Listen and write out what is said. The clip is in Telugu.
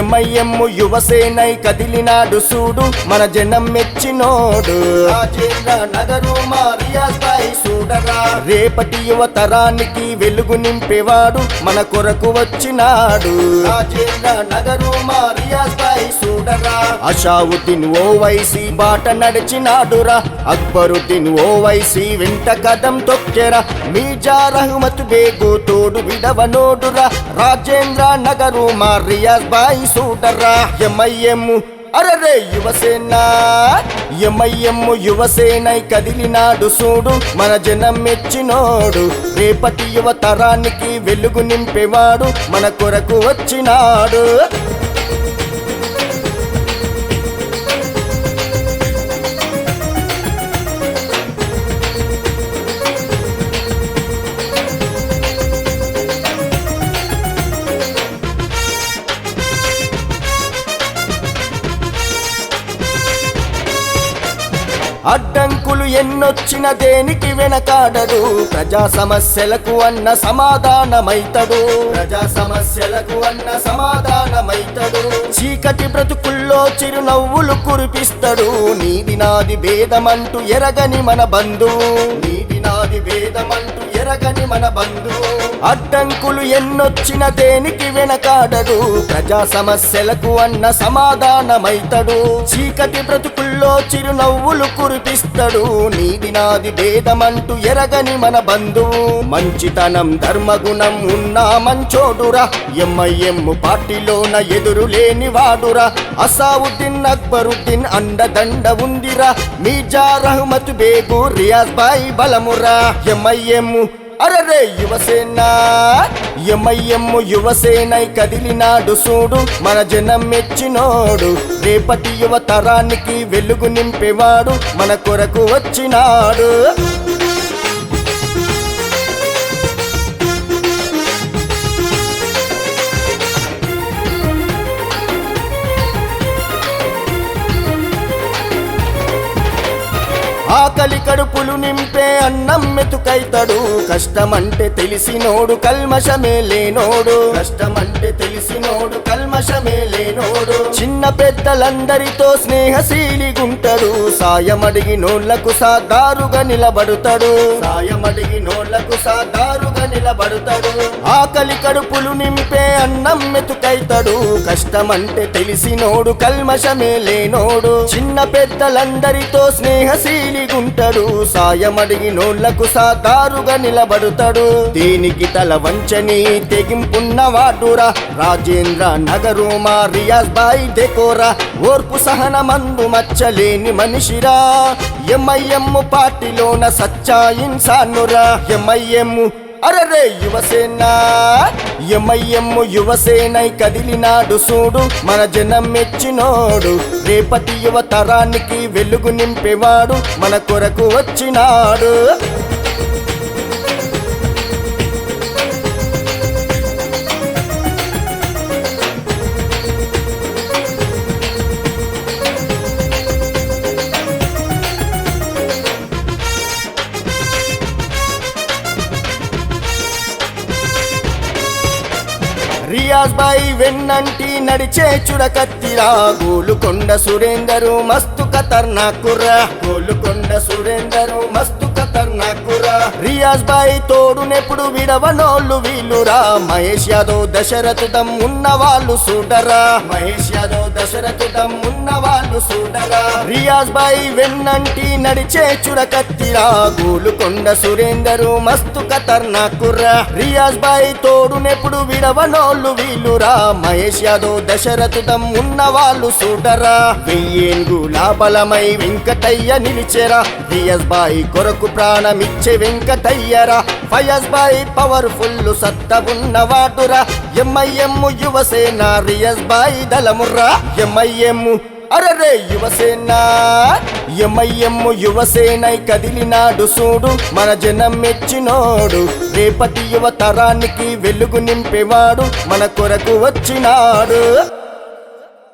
ఎంఐఎం యువసేనై కదిలినాడు సూడు. మన జనం మెచ్చినోడు. నగరు చూడరా రేపటి యువ తరానికి వెలుగు నింపేవాడు మన కొరకు వచ్చినాడు. నగరు మా రియాజ్ భాయ్ చూడరా అషావుద్దీన్ ఓవైసి బాట నడిచినాడురా. అక్బరుద్దీన్ ఓవైసి వింట వెంట కదం తొక్కెరా. మీజా రహమత్ బేగు తోడు విడవనోడురా. రాజేంద్ర నగరు మా రియాజ్ బాయి సూడరా ఎంఐఎం అరరే యువసేన. ఎంఐఎం యువసేనై కదిలినాడు సూడు. మన జనం మెచ్చినోడు రేపటి యువతరానికి వెలుగు నింపేవాడు. మన కొరకు వచ్చినాడు. ఎన్నొచ్చిన దేనికి వెనకాడడు ప్రజా సమస్యలకు అన్న సమాధానమైతడు. ప్రజా సమస్యలకు అన్న సమాధానమైతడు. చీకటి బ్రతుకుల్లో చిరునవ్వులు కురిపిస్తాడు. నీది నాది భేదమంటూ ఎరగని మన బంధువు. నీది నాది భేదమంటూ ఎరగని మన బంధువు. అడ్డంకులు ఎన్నొచ్చిన దేనికి వెనకాడడు ప్రజా సమస్యలకు అన్న సమాధానమైతడు. చీకటి కళ్ళల్లో చిరునవ్వులు కురిపిస్తాడు. నీది నాది భేదమంటూ ఎరగని మన బంధువు. మంచితనం ధర్మగుణం ఉన్నా మంచోడురా. ఎంఐఎం పార్టీలోన ఎదురు లేని వాడురా. అసావుద్దీన్ అక్బరుద్దీన్ అండదండ ఉందిరా. మీజా రహమత్ బేగు రియాజ్ బాయ్ బలమురా. ఎంఐఎం అరరే యువసేన ఎంఐఎం యువసేనై కదిలినాడు సూడు మన జనం మెచ్చినోడు రేపటి యువ తరానికి వెలుగు నింపేవాడు మన కొరకు వచ్చినాడు. ఆకలి కడుపులు నింపే అన్నం మెతుకైతడు. కష్టమంటే తెలిసినోడు కల్మషమే లేనోడు. కష్టమంటే తెలిసినోడు కల్మషమే లేనోడు. చిన్న పెద్దలందరితో స్నేహశీలిగుంటడు. సాయమడిగి నోళ్ళకు సాదారుగా నిలబడుతాడు. సాయమడిగి నోళ్ళకు సాదారుగా నిలబడుతాడు. ఆకలి కడుపులు నింపే అన్నం మెతుకైతడు. కష్టమంటే తెలిసినోడు కల్మషమే లేనోడు. చిన్న పెద్దలందరితో ఉంటాడు సాయమడిగి నోళ్ళకు సాదారుగా నిలబడుతాడు. దీనికి తల వంచని తెగింపున్న వాడురా. రాజేంద్ర నగరు మా రియాజ్ బాయ్ డెకోరా. ఓర్పు సహన మందు మచ్చలేని మనిషిరా. ఎంఐఎం పార్టీలోన సచ్చా ఇన్సానురా. ఎంఐఎం అరరే యువసేన ఎంఐఎం యువసేనై కదిలినాడు సూడు మన జనం మెచ్చినోడు రేపటి యువ తరానికి వెలుగు నింపేవాడు మన కొరకు వచ్చినాడు. రియాజ్ బాయ్ వెన్నంటి నడిచే చుడకత్తిరా. గోలుకొండ సురేందరు మస్తు ఖతర్నాకురా. గోలుకొండ సురేందరు మస్తు ఖతర్నాకురా రియాజ్ బాయ్ తోడునెప్పుడు విడవనోళ్ళు వీలురా. మహేష్ యాదవ్ దశరథుడం ఉన్న వాళ్ళు సూడరా. మహేష్ యాదవ్ దశరథం ఉన్న వాళ్ళు సూడరా. రియాజ్ బాయ్ వెన్నంటి నడిచే చురకత్తిరా. గోలుకొండ సురేందరు మస్తు ఖతర్నాకురా రియాజ్ బాయ్ తోడునెప్పుడు విడవనోళ్ళు వీలురా. మహేష్ యాదవ్ దశరథుడం ఉన్న వాళ్ళు సూడరా. వెయ్యేంగుల బలమై వెంకటయ్య నిలిచెరా. రియాజ్ బాయ్ కొరకు ప్రాణమిచ్చి వెంకటయ్యరా. ఫయస్ బాయ్ పవర్ఫుల్ సత్త ఉన్నవాడురా. ఎంఐఎం యువసేన రియస్ బాయ్ దళముర్రా. ఎంఐఎం అరరే యువసేన. ఎంఐఎం యువసేనై కదిలినాడు సూడు మన జనం మెచ్చినోడు రేపటి యువ తరానికి వెలుగు నింపేవాడు మన కొరకు వచ్చినాడు.